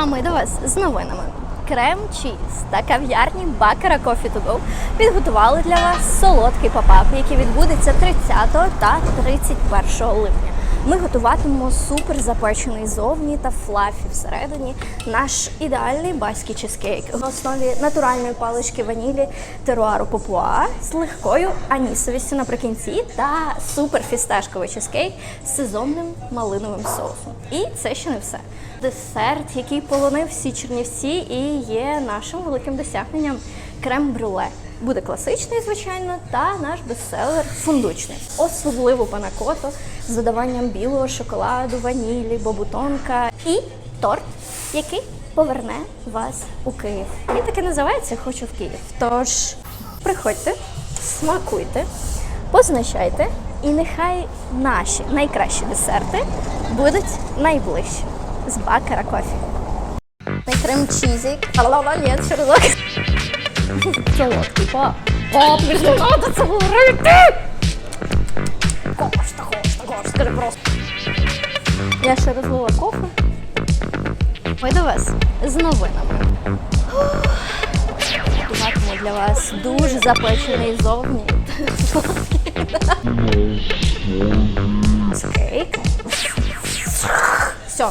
А ми до вас з новинами. Крем чіз та кав'ярні Бакера Coffee to Go підготували для вас солодкий попап, який відбудеться 30 та 31 липня. Ми готуватимемо супер запечений зовні та флафі всередині наш ідеальний баський чизкейк на основі натуральної палички ванілі теруару Папуа з легкою анісовістю наприкінці та супер фісташковий чизкейк з сезонним малиновим соусом. І це ще не все. Десерт, який полонив всі чернівці і є нашим великим досягненням крем-брюле. Буде класичний, звичайно, та наш бестселер фундучний. Особливо панакото з додаванням білого шоколаду, ванілі, бобутонка і торт, який поверне вас у Київ. Він таки називається Хочу в Київ. Тож приходьте, смакуйте, позначайте, і нехай наші найкращі десерти будуть найближчі з бакера кофі. На крем чізик. Алла, Солодкий пап. Не треба це говорити! Кошта, кошта, кошта, не просто. Я ще розлила кофе. Ми до вас з новинами. Готуватиму для вас дуже запечений зовні. Скейк. Все,